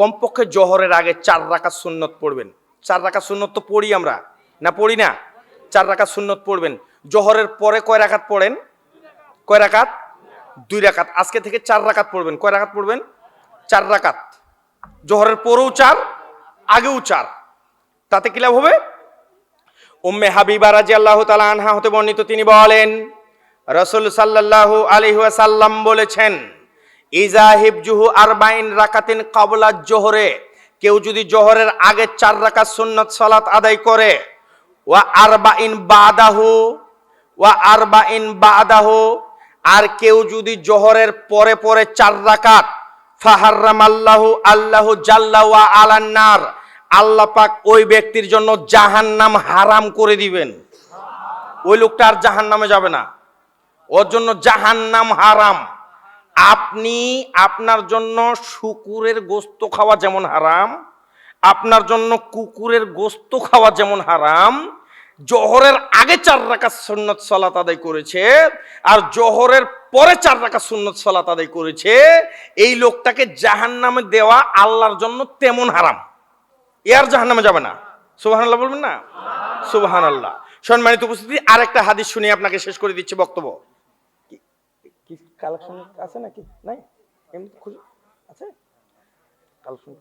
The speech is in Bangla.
কমপক্ষে জহরের আগে চার রাকাত সুন্নত পড়বেন। চার রাকাত সুন্নত তো পড়ি আমরা, না পড়ি না? চার রাকাত সুন্নত পড়বেন। জহরের পরে কয় রাকাত পড়েন? কয় রাকাত? দুই রাকাত। আজকে থেকে চার রাকাত পড়বেন। কয় রাখাত পড়বেন? চার রাকাত। জহরের পরেও চার, আগেও চার। তাতে কি লাভ হবে? উম্মে হাবিবা রাজি আল্লাহ তালা আনহা হতে বর্ণিত তিনি বলেন, রসুল সাল্লাল্লাহু আলাইহি ওয়াসাল্লাম বলেছেন ইজা হিবজুহু আরবাইন রাকাতিন কাবলা জোহরে, কেউ যদি জোহরের আগে চার রাকাত সুন্নত সালাত আদায় করে, ওয়া আরবাইন বাদাহু, ওয়া আরবাইন বাদাহু, আর কেউ যদি জোহরের পরে পরে চার রাকাত ফাহার্রাম আল্লাহু আল্লাহু জাল্লা ওয়া আলান্নার, আল্লাহ পাক ওই ব্যক্তির জন্য জাহান্নাম হারাম করে দিবেন। ওই লোকটা আর জাহান্নামে যাবে না। ওর জন্য জাহান্নাম হারাম। আপনি আপনার জন্য শুকুরের গোস্ত খাওয়া যেমন হারাম, আপনার জন্য কুকুরের গোস্ত খাওয়া যেমন হারাম, জহরের আগে চার রাখা সুন্নত সালাত আদায় করেছে আর জহরের পরে চার রাখা সুন্নত সালাত আদায় করেছে, এই লোকটাকে জাহান্নামে দেওয়া আল্লাহর জন্য তেমন হারাম। এ আর জাহান্নামে যাবে না। সুবাহান আল্লাহ বলবেন না? সুবাহান আল্লাহ সম্মানিত উপস্থিতি, আরেকটা হাদিস শুনে আপনাকে শেষ করে দিচ্ছি বক্তব্য। কালেকশন আছে নাকি? নাই? এমনি খুঁজে আছে? কালেকশন